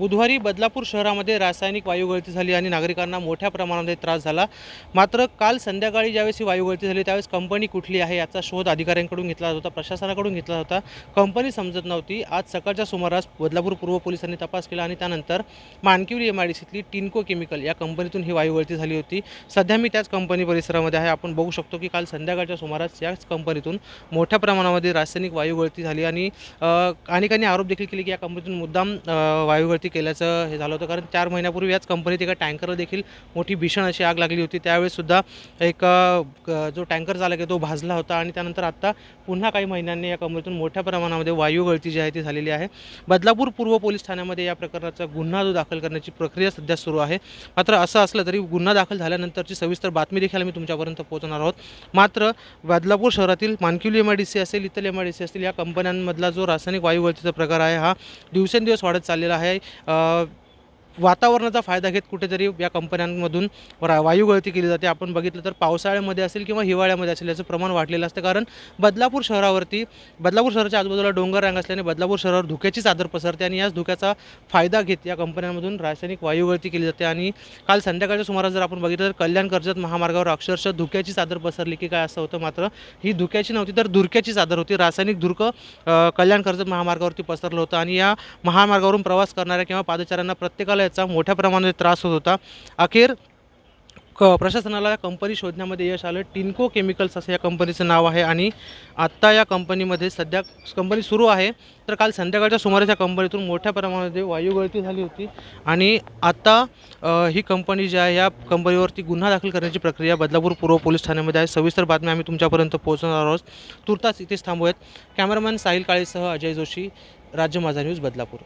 बुधवारी बदलापूर शहरामध्ये रासायनिक वायू गळती झाली आणि नागरिकांना मोठ्या प्रमाणामध्ये त्रास झाला. मात्र काल संध्याकाळी ज्यावेळेस ही वायू गळती झाली त्यावेळेस कंपनी कुठली आहे याचा शोध अधिकाऱ्यांकडून घेतला होता प्रशासनाकडून घेतला होता. कंपनी समजत नव्हती. आज सकाळच्या सुमारास बदलापूर पूर्व पोलिसांनी तपास केला आणि त्यानंतर मानकिवली एम आय डी सीतली टिनको केमिकल या कंपनीतून ही वायू गळती झाली होती. सध्या मी त्याच कंपनी परिसरामध्ये आहे. आपण बघू शकतो की काल संध्याकाळच्या सुमारास याच कंपनीतून मोठ्या प्रमाणामध्ये रासायनिक वायू गळती झाली आणि अनेकांनी आरोप देखील केले की या कंपनीतून मुद्दाम वायुगळती वायू गळती केल्याचं हे झालं होतं. कारण चार महिन्यापूर्वी याच कंपनीत एका टँकरला देखील मोठी भीषण अशी आग लागली होती. त्यावेळेससुद्धा एक जो टँकर झाला की तो भाजला होता आणि त्यानंतर आत्ता पुन्हा काही महिन्यांनी या कंपनीतून मोठ्या प्रमाणामध्ये वायू गळती जी आहे ती झालेली आहे. बदलापूर पूर्व पोलीस ठाण्यामध्ये या प्रकरणाचा गुन्हा जो दाखल करण्याची प्रक्रिया सध्या सुरू आहे. मात्र असं असलं तरी गुन्हा दाखल झाल्यानंतरची सविस्तर बातमी देखील आम्ही तुमच्यापर्यंत पोहोचणार आहोत. मात्र बदलापूर शहरातील Mankivli M I D C असेल इतर एम आय डी सी असतील या कंपन्यांमधला जो रासायनिक वायू गळतीचा प्रकार आहे हा दिवसेंदिवस वाढत चाललेला आहे. uh, वातावरणाचा फायदा घेत कुठेतरी या कंपन्यांमधून रा- वायू गळती केली जाते. आपण बघितलं तर पावसाळ्यामध्ये असेल किंवा हिवाळ्यामध्ये असेल याचं प्रमाण वाढलेलं असतं. कारण बदलापूर शहरावरती बदलापूर शहराच्या आजूबाजूला डोंगर रांग असल्याने बदलापूर शहरावर धुक्याची चादर पसरते आणि याच धुक्याचा फायदा घेत या कंपन्यांमधून रासायनिक वायू गळती केली जाते. आणि काल संध्याकाळच्या सुमारास जर आपण बघितलं तर कल्याण कर्जत महामार्गावर अक्षरशः धुक्याची चादर पसरली की काय असं होतं मात्र ही धुक्याची नव्हती तर धुरक्याची चादर होती. रासायनिक धुरकं कल्याण कर्जत महामार्गावरती पसरलं होतं. आणि या महामार्गावरून प्रवास करणाऱ्या किंवा पादचाऱ्यांना प्रत्येकाला याचा मोठ्या प्रमाणात त्रास होत होता. अखेर क प्रशासनाला कंपनी शोधण्यामध्ये यश आलं. टिन्को केमिकल्स असं या कंपनीचं नाव आहे आणि आत्ता या कंपनीमध्ये सध्या कंपनी सुरू आहे. तर काल संध्याकाळच्या सुमारास या कंपनीतून मोठ्या प्रमाणामध्ये वायू गळती झाली होती आणि आत्ता ही कंपनी जी आहे या कंपनीवरती गुन्हा दाखल करण्याची प्रक्रिया बदलापूर पूर्व पोलीस ठाण्यामध्ये आहे. सविस्तर बातम्या आम्ही तुमच्यापर्यंत पोहोचवणार आहोत. तुर्तास इथेच थांबूयात. कॅमेरामॅन साहिल काळेसह अजय जोशी राज्य माझा न्यूज बदलापूर.